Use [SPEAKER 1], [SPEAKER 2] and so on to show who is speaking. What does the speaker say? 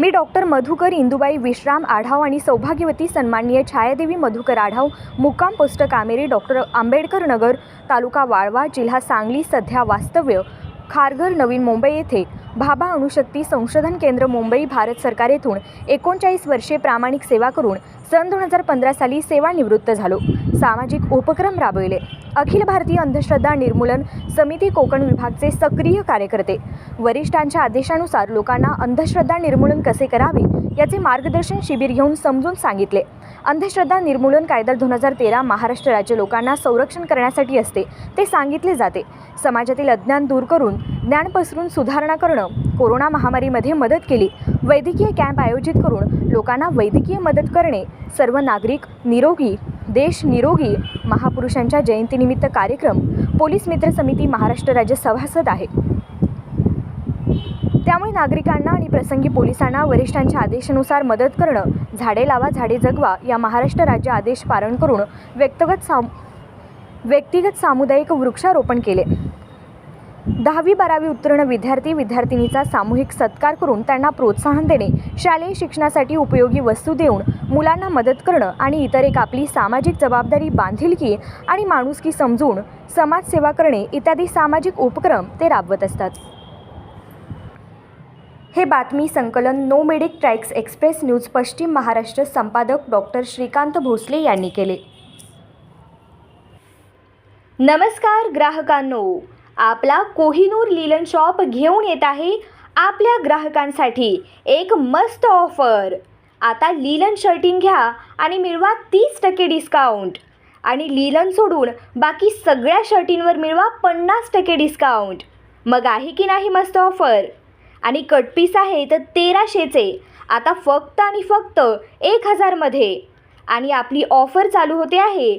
[SPEAKER 1] मी doctor Madhukar Indubai Vishram Adhav आणि सौभाग्यवती सन्माननीय छायादेवी मधुकर आढाव मुक्काम पोस्ट कामेरी डॉक्टर आंबेडकर नगर तालुका वाळवा जिल्हा सांगली सध्या वास्तव्य खारघर नवीन मुंबई येथे. भाभा अणुशक्ती संशोधन केंद्र मुंबई भारत सरकार येथून एकोणचाळीस वर्षे प्रामाणिक सेवा करून सन दोन हजार पंधरा साली सेवानिवृत्त झालो. सामाजिक उपक्रम राबविले. अखिल भारतीय अंधश्रद्धा निर्मूलन समिती कोकण विभागचे सक्रिय कार्यकर्ते. वरिष्ठांच्या आदेशानुसार लोकांना अंधश्रद्धा निर्मूलन कसे करावे याचे मार्गदर्शन शिबिर घेऊन समजून सांगितले. अंधश्रद्धा निर्मूलन कायदा दोन हजार तेरा महाराष्ट्र राज्य लोकांना संरक्षण करण्यासाठी असते ते सांगितले जाते. समाजातील अज्ञान दूर करून ज्ञान पसरून सुधारणा करणं कोरोना महामारीमध्ये मदत केली वैद्यकीय कॅम्प आयोजित करून लोकांना वैद्यकीय मदत करणे सर्व नागरिक निरोगी देश निरोगी महापुरुषांच्या जयंतीनिमित्त कार्यक्रम पोलीस मित्र समिती महाराष्ट्र राज्य सभासद आहे. त्यामुळे नागरिकांना आणि प्रसंगी पोलिसांना वरिष्ठांच्या आदेशानुसार मदत करणं झाडे लावा झाडे जगवा या महाराष्ट्र राज्य आदेश पालन करून व्यक्तिगत साम व्यक्तिगत सामुदायिक वृक्षारोपण केले. दहावी बारावी उत्तीर्ण विद्यार्थी विद्यार्थिनीचा सामूहिक सत्कार करून त्यांना प्रोत्साहन देणे शालेय शिक्षणासाठी उपयोगी वस्तू देऊन मुलांना मदत करणं आणि इतर एक आपली सामाजिक जबाबदारी बांधिलकी आणि माणुसकी समजून समाजसेवा करणे इत्यादी सामाजिक उपक्रम ते राबवत असतात. हे बातमी संकलन no medic tracks express news पश्चिम महाराष्ट्र संपादक डॉक्टर श्रीकांत भोसले यांनी केले. नमस्कार ग्राहकांनो आपला कोहिनूर लिलन शॉप घेऊन येत आहे आपल्या ग्राहकांसाठी एक मस्त ऑफर. आता लिलन शर्टिंग घ्या आणि मिळवा तीस टक्के डिस्काउंट. आणि लिलन सोडून बाकी सगळ्या शर्टींवर मिळवा पन्नास टक्के डिस्काउंट. मग आहे की नाही मस्त ऑफर? आणि कटपीस आहे तर तेराशेचे. आता फक्त आणि फक्त एक हजारमध्ये आणि आपली ऑफर चालू होते आहे